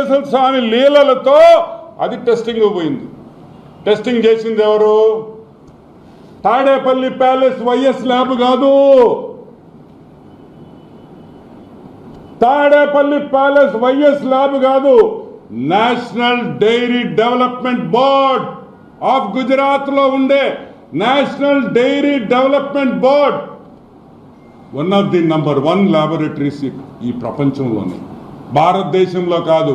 వెంకటేశ్వర స్వామి లీలలతో అది టెస్టింగ్ పోయింది. టెస్టింగ్ చేసింది ఎవరు? తాడేపల్లి ప్యాలెస్ వైఎస్ ల్యాబ్ కాదు. తాడేపల్లి ప్యాలెస్ వైఎస్ ల్యాబ్ కాదు. National dairy development board of గుజరాత్లో ఉండే national dairy development board one of the number one laboratories ఈ ప్రపంచంలోనే. భారతదేశంలో కాదు.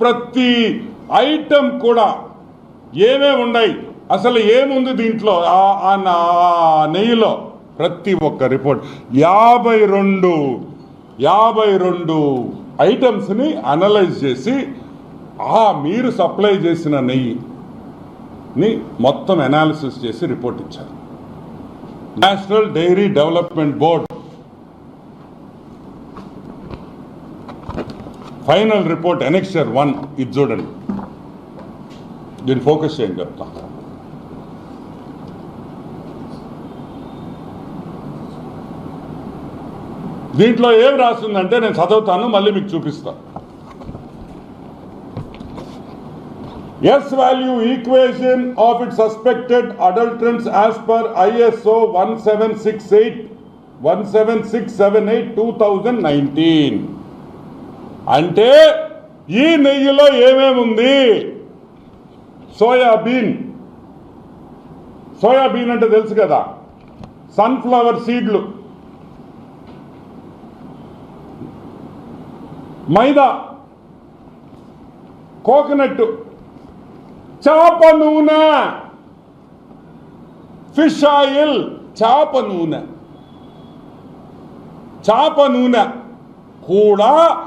ప్రతి ఐటమ్ కూడా ఏమేమి ఉన్నాయి? అసలు ఏముంది దీంట్లో? ఆ- నా- ఆ నెయ్యిలో ప్రతి ఒక్క రిపోర్ట్ యాభై రెండు యాభై రెండు ఐటమ్స్ని అనలైజ్ చేసి ఆ మీరు సప్లై చేసిన నెయ్యిని మొత్తం అనాలిసిస్ చేసి రిపోర్ట్ ఇచ్చారు. National dairy development board final report annexure one ఇది చూడండి. దీన్ని ఫోకస్ చేయండి చెప్తా. దీంట్లో ఏం రాస్తుందంటే నేను చదువుతాను మళ్ళీ మీకు చూపిస్తా. S value equation of it suspected adulterants as per ISO one seven six eight one seven six seven eight two thousand nineteen అంటే ఈ నెయ్యిలో ఏమేముంది? సోయాబీన్. సోయాబీన్ అంటే తెలుసు కదా. సన్ఫ్లవర్ సీడ్లు. మైదా. కోకోనట్. చేప నూనె. Fish oil. చేప నూనె. చేప నూనె. కూడా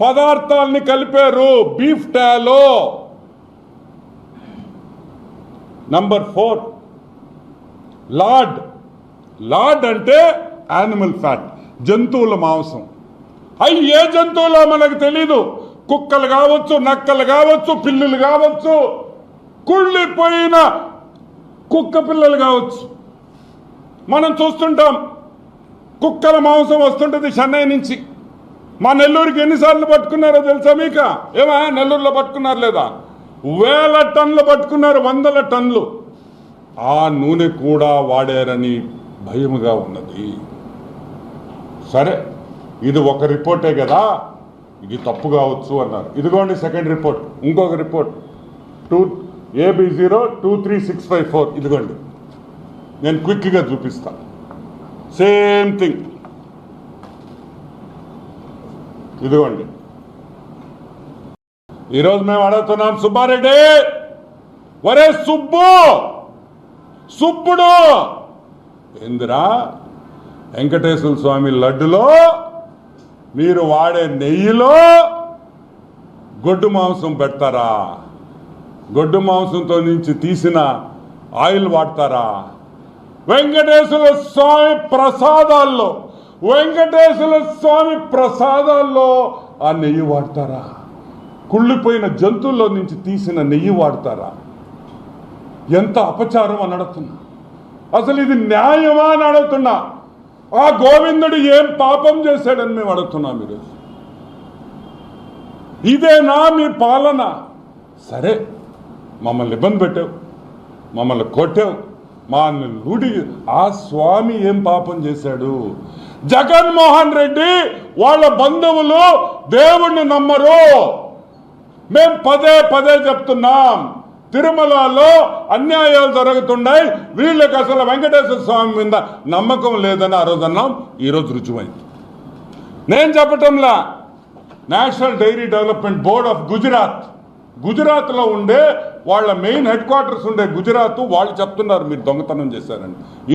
పదార్థాలని కలిపారు beef tallow. Number four lard. Lard అంటే యానిమల్ ఫ్యాట్ జంతువుల మాంసం. అవి ఏ జంతువులో మనకు తెలీదు? కుక్కలు కావచ్చు నక్కలు కావచ్చు పిల్లులు కావచ్చు. కుళ్ళిపోయిన కుక్క పిల్లలు కావచ్చు. మనం చూస్తుంటాం కుక్కల మాంసం వస్తుంటుంది చెన్నై నుంచి. మా నెల్లూరుకి ఎన్నిసార్లు పట్టుకున్నారో తెలుసా మీక? ఏమా నెల్లూరులో పట్టుకున్నారు లేదా? వేల టన్నులు పట్టుకున్నారు వందల టన్నులు. ఆ నూనె కూడా వాడారని భయముగా ఉన్నది. సరే ఇది ఒక రిపోర్టే కదా? ఇది తప్పు కావచ్చు అన్నారు. ఇదిగోండి సెకండ్ రిపోర్ట్ ఇంకొక report. Two AB zero two three six five four. ఇదిగోండి. నేను క్విక్గా చూపిస్తాను సేమ్ థింగ్. ఇదిగోండి. ఈరోజు మేము అడుగుతున్నాం సుబ్బారెడ్డి వరే సుబ్బు సుబ్బుడు. ఏందిరా వెంకటేశ్వర స్వామి లడ్డులో మీరు వాడే నెయ్యిలో గొడ్డు మాంసం పెడతారా? గొడ్డు మాంసంతో నుంచి తీసిన ఆయిల్ వాడతారా? వెంకటేశ్వర స్వామి ప్రసాదాల్లో వెంకటేశ్వర స్వామి ప్రసాదాల్లో ఆ నెయ్యి వాడతారా? కుళ్ళిపోయిన జంతువుల్లో నుంచి తీసిన నెయ్యి వాడతారా? ఎంత అపచారం అని అడుగుతున్నా. అసలు ఇది న్యాయమా అని అడుగుతున్నా. ఆ గోవిందుడు ఏం పాపం చేశాడని మేము అడుగుతున్నాం మీరు ఇదేనా మీ పాలన? సరే మమ్మల్ని ఇబ్బంది పెట్టావు మమ్మల్ని కొట్టావు మా లూడి ఆ స్వామి ఏం పాపం చేశాడు? జగన్మోహన్ రెడ్డి వాళ్ళ బంధువులు దేవుణ్ణి నమ్మరు. మేం పదే పదే చెప్తున్నాం. తిరుమలలో అన్యాయాలు జరుగుతున్నాయి. వీళ్ళకి అసలు వెంకటేశ్వర స్వామి మీద నమ్మకం లేదని ఆ రోజు అన్నాం. ఈరోజు రుజువైంది. నేను చెప్పటంలా national dairy development board of Gujarat గుజరాత్లో ఉండే వాళ్ళ మెయిన్ హెడ్ క్వార్టర్స్ ఉండే గుజరాత్ వాళ్ళు చెప్తున్నారు మీరు దొంగతనం చేశారని.